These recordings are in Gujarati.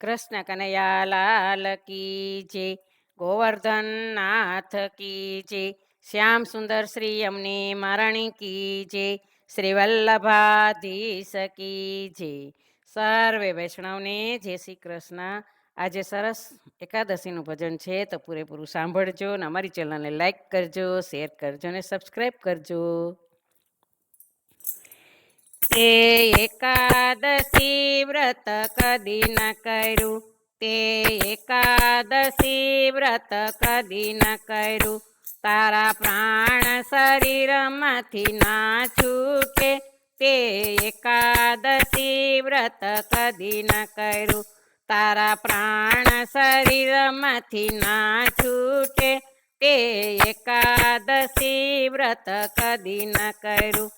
કૃષ્ણ કનૈયા લાલ કી જે ગોવર્ધન નાથ કી જે શ્યામ સુંદર શ્રી અમની મારાણી કી જે શ્રી વલ્લભાધીશ કી જે સર્વે વૈષ્ણવને જય શ્રી કૃષ્ણ. આજે સરસ એકાદશીનું ભજન છે તો પૂરેપૂરું સાંભળજો અને અમારી ચેનલને લાઈક કરજો, શેર કરજો અને સબસ્ક્રાઈબ કરજો. તે એકાદશી વ્રત કદી ન કર્યું. તે એકાદશી વ્રત કદી ન કર્યું. તારા પ્રાણ શરીરમાંથી ના છૂટે. તે એકાદશી વ્રત કદી ન કર્યું. તારા પ્રાણ શરીરમાંથી ના છૂટે. તે એકાદશી વ્રત કદી ન કર્યું.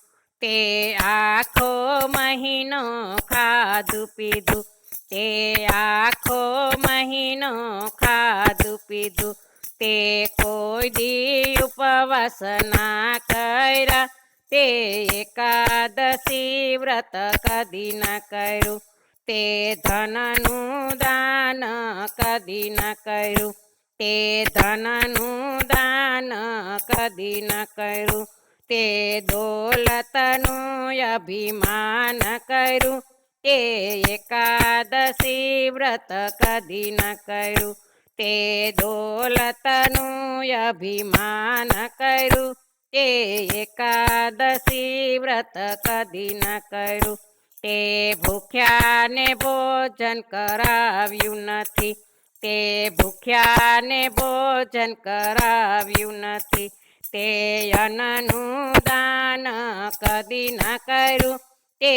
તે આખો મહિનો ખાધું પીધું. તે આખો મહિનો ખાધું પીધું. તે કોઈ દી ઉપવાસ ના કર્યા. તે એકાદશી વ્રત કદી ન કર્યું. તે ધનનું દાન કદી ન કર્યું. તે ધનનું દાન કદી ન કર્યું. તે દોલતનું અભિમાન કર્યું, તે એકાદશી વ્રત કદી ન કર્યું, તે દોલતનું અભિમાન કર્યું, તે એકાદશી વ્રત કદી ન કર્યું, તે ભૂખ્યાને ભોજન કરાવ્યું નથી, તે ભૂખ્યાને ભોજન કરાવ્યું નથી તે અન્નનું દાન કદી ન કર્યું. તે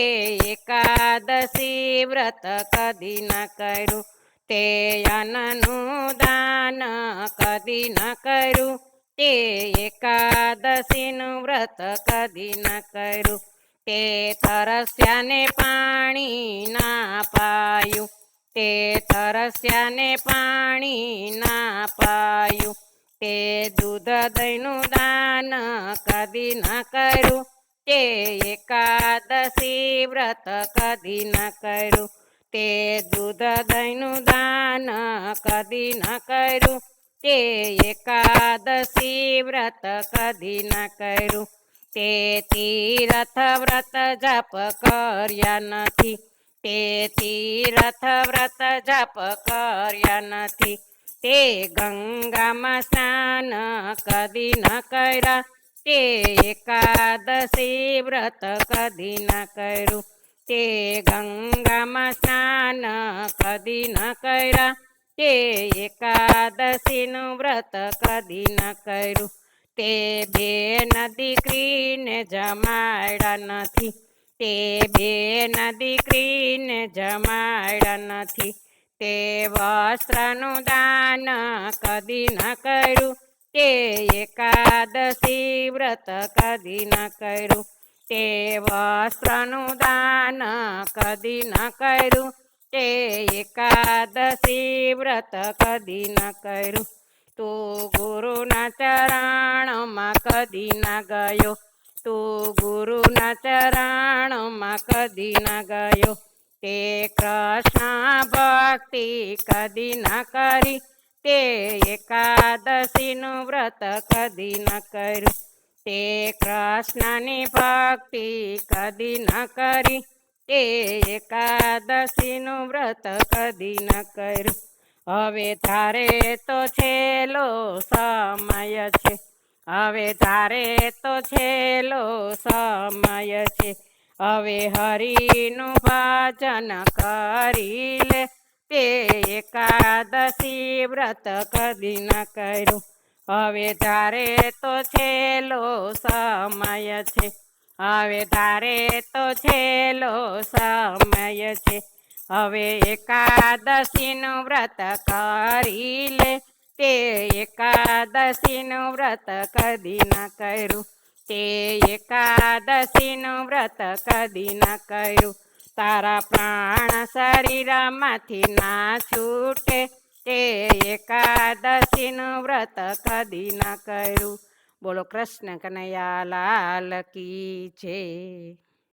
એકાદશી વ્રત કદી ન કર્યું. તે અન્નનું દાન કદી ન કર્યું. તે એકાદશીનું વ્રત કદી ન કર્યું. તે તરસ્યાને પાણી ના પાયું. તે તરસ્યાને પાણી ના પાયું. તે દૂધ દહીંનું દાન કદી ન કર્યું તે એકાદશી વ્રત કદી ન કર્યું તે દૂધ દહીંનું દાન કદી ન કર્યું તે એકાદશી વ્રત કદી ન કર્યું તે તીરથ વ્રત જપ કર્યા નથી તે તીરથ વ્રત જપ કર્યા નથી તે ગંગામાં સ્નાન કદી ન કર્યા. તે એકાદશી વ્રત કદી ન કર્યું. તે ગંગામાં સ્નાન કદી ન કર્યા. તે એકાદશીનું વ્રત કદી ન કર્યું. તે બે દીકરીને જમાડ્યા નથી. તે બે દીકરીને જમાડ્યા નથી. તે વસ્ત્રનું દાન કદી ન કર્યું. તે એકાદશી વ્રત કદી ન કર્યું. તે વસ્ત્રનું દાન કદી ન કર્યું. તે એકાદશી વ્રત કદી ન કર્યું. તું ગુરુના ચરણમાં કદી ન ગયો. તું ગુરુના ચરણમાં કદી ન ગયો. તે કૃષ્ણ ભક્તિ કદી ન કરી, તે એકાદશીનું વ્રત કદી ન કર્યું. તે કૃષ્ણની ભક્તિ કદી ન કરી, તે એકાદશીનું વ્રત કદી ન કર્યું. હવે તારે તો છેલ્લો સમય છે, હવે તારે તો છેલ્લો સમય છે. હવે હરિનું ભજન કરી લે. તે એકાદશી વ્રત કદી ન કર્યું. હવે તારે તો છેલ્લો સમય છે. હવે તારે તો છેલ્લો સમય છે. હવે એકાદશીનું વ્રત કરી લે. તે એકાદશીનું વ્રત કદી ન કર્યું. તે એકાદશીનું વ્રત કદી ન કર્યું. તારા પ્રાણ શરીરમાંથી ના છૂટે. તે એકાદશીનું વ્રત કદી ન કર્યું. બોલો કૃષ્ણ કનૈયા લાલ કી છે